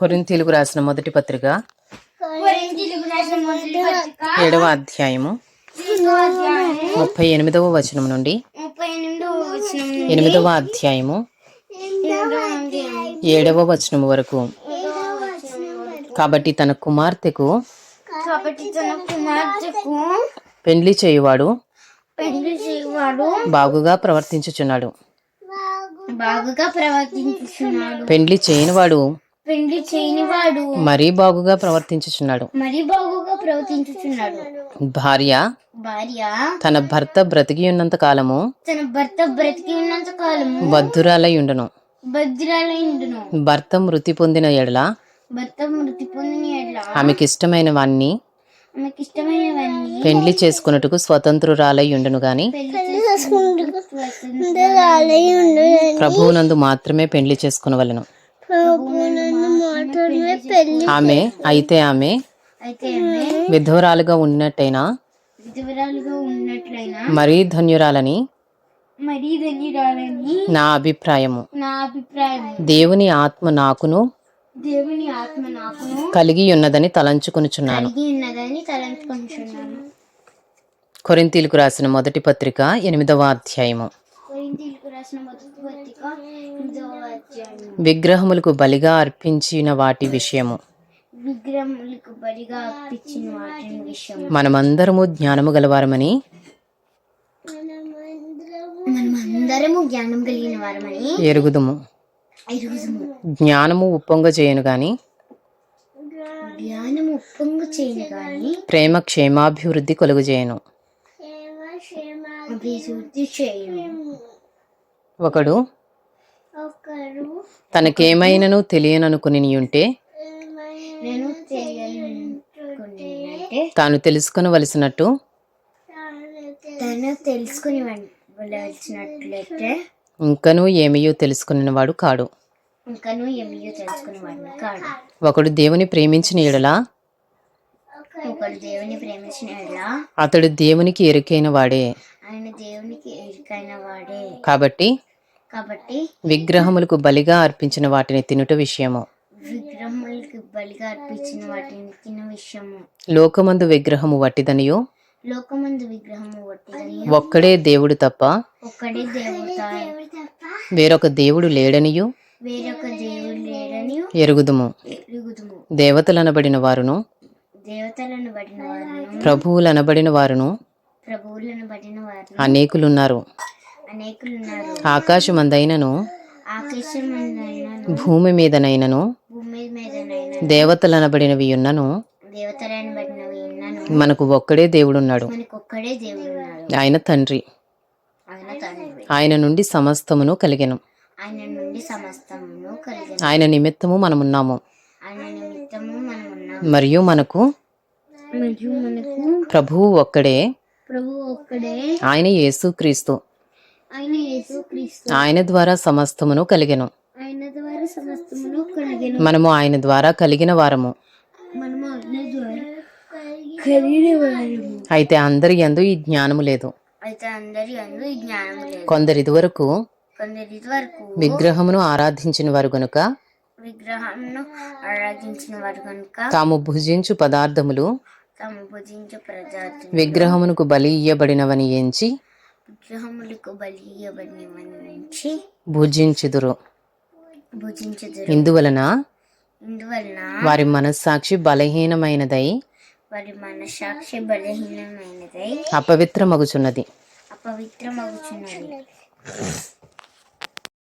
కొరింథీలకు రాసిన మొదటి పత్రిక కొరింథీయులకు రాసిన మొదటి పత్రిక ఏడవ అధ్యాయము. ముప్పై ఎనిమిదవ వచనం నుండి ఎనిమిదవ అధ్యాయము. ఏడవ వచనం వరకు. కాబట్టి తన కుమార్తెకు పెండ్లి చేయవాడు బాగుగా ప్రవర్తించుచున్నాడు. బాగుగా ప్రవర్తించుచున్నాడు. పెండ్లి చేయనివాడు చేయనివాడు. మరీ బాగుగా ప్రవర్తించుచున్నాడు. మరి బాగుగా ప్రవర్తించుచున్నాడు. భార్య భార్య తన భర్త బ్రతికి ఉన్నంత కాలము తన భర్త బ్రతికి ఉన్నంత కాలము బద్ధురాలై ఉండును. భద్రాలైండును భర్త మృతి పొందిన ఎడల భర్త మృతి పొందిన ఎడ్ల ఆమెకిష్టమైన వాణ్ణి ఆమెకి పెండ్లి చేసుకున్నట్టుకు స్వతంత్రురాలై ఉండును గాని. ప్రభువునందు మాత్రమే పెండ్లి చేసుకునవలెను. మాత్రమే పెళ్ళి ఆమె అయితే ఆమె విధవరాలుగా ఉన్నట్టయినా ఉన్నట్లయినా? మరీ ధన్యురాలని? మరీ ధన్యురాలని? నా అభిప్రాయము. నా అభిప్రాయం దేవుని ఆత్మ నాకును దేవుని ఆత్మ నాకును కలిగి ఉన్నదని తలంచుకొనుచున్నాను. ఉన్నదని తలంచుకుంటున్నాను కొరింతీలకు రాసిన మొదటి పత్రిక ఎనిమిదవ అధ్యాయము. విగ్రహములకు బలిగా అర్పించిన వాటి విషయము. విగ్రహములకు బలిగా అర్పించిన వాటిని విషయం మనమందరము జ్ఞానము గలవారమని. మనం అందరము జ్ఞానం కలిగిన వారమని. ఎరుగుదుము. ఎరుగుదము. జ్ఞానము ఉప్పొంగ చేయను గాని. ఉప్పొంగు చేయను ప్రేమ క్షేమాభివృద్ధి కలుగు చేయను. అభివృద్ధి చేయను. ఒకడు తనకేమైనను తెలియననుకుని ఉంటే తాను తెలుసుకొనవలసినట్టు ఇంకనూ ఏమయో తెలుసుకున్నవాడు కాడు. ఒకడు దేవుని ప్రేమించిన ఎడలా దేవుని ప్రేమించిన అతడు దేవునికి ఎరుకైన వాడే ఆయన దేవునికి ఎరుకైన వాడే కాబట్టి కాబట్టి విగ్రహములకు బలిగా అర్పించిన వాటిని తినుట విషయము. విగ్రహములకి బలిగా అర్పించిన వాటిని తిన విషయము. లోకమందు విగ్రహము వట్టిదనియు? లోకమందు విగ్రహము వట్టిదని ఒక్కడే దేవుడు తప్ప ఒక్కడే దేవత వేరొక దేవుడు లేడనియు? వేరొక దేవుడు లేడని ఎరుగుదుము. ఎరుగుదుము. దేవతలనబడిన వారును? దేవతలను బడిన వారును? ప్రభువులనబడిన వారును? ప్రభువులను బడిన వారు అనేకులున్నారు. ఆకాశమందైనను భూమి మీదనైనను దేవతలనబడినవి ఉన్నను మనకు ఒక్కడే దేవుడున్నాడు. ఆయన తండ్రి. ఆయన నుండి సమస్తమును కలిగెను. ఆయన నిమిత్తము మనమున్నాము. మరియు మనకు ప్రభువు ఒక్కడే. ఆయన యేసుక్రీస్తు. ఆయన ద్వారా సమస్తమును కలిగెను. మనము ఆయన ద్వారా కలిగిన వారము. అయితే అందరి యందు ఈ జ్ఞానము లేదు. అయితే అందరి అందు ఈ జ్ఞానం లేదు. కొందరు ఇదివరకు కొందరి వరకు విగ్రహమును ఆరాధించిన వారు గనుక విగ్రహంను ఆరాధించిన వారు కనుక తాము భుజించు పదార్థములు తాము భుజించే ప్రజాతి విగ్రహమునకు బలి ఇయ్యబడినవని ఎంచి విగ్రహములకు బలి భుజించుదురు. భుజించదురు. ఇందువలన ఇందువలన వారి మనస్సాక్షి బలహీనమైనదై వారి మనసాక్షి బలహీనమైనదై అపవిత్రమగుచున్నది. అపవిత్రమగుచున్నది.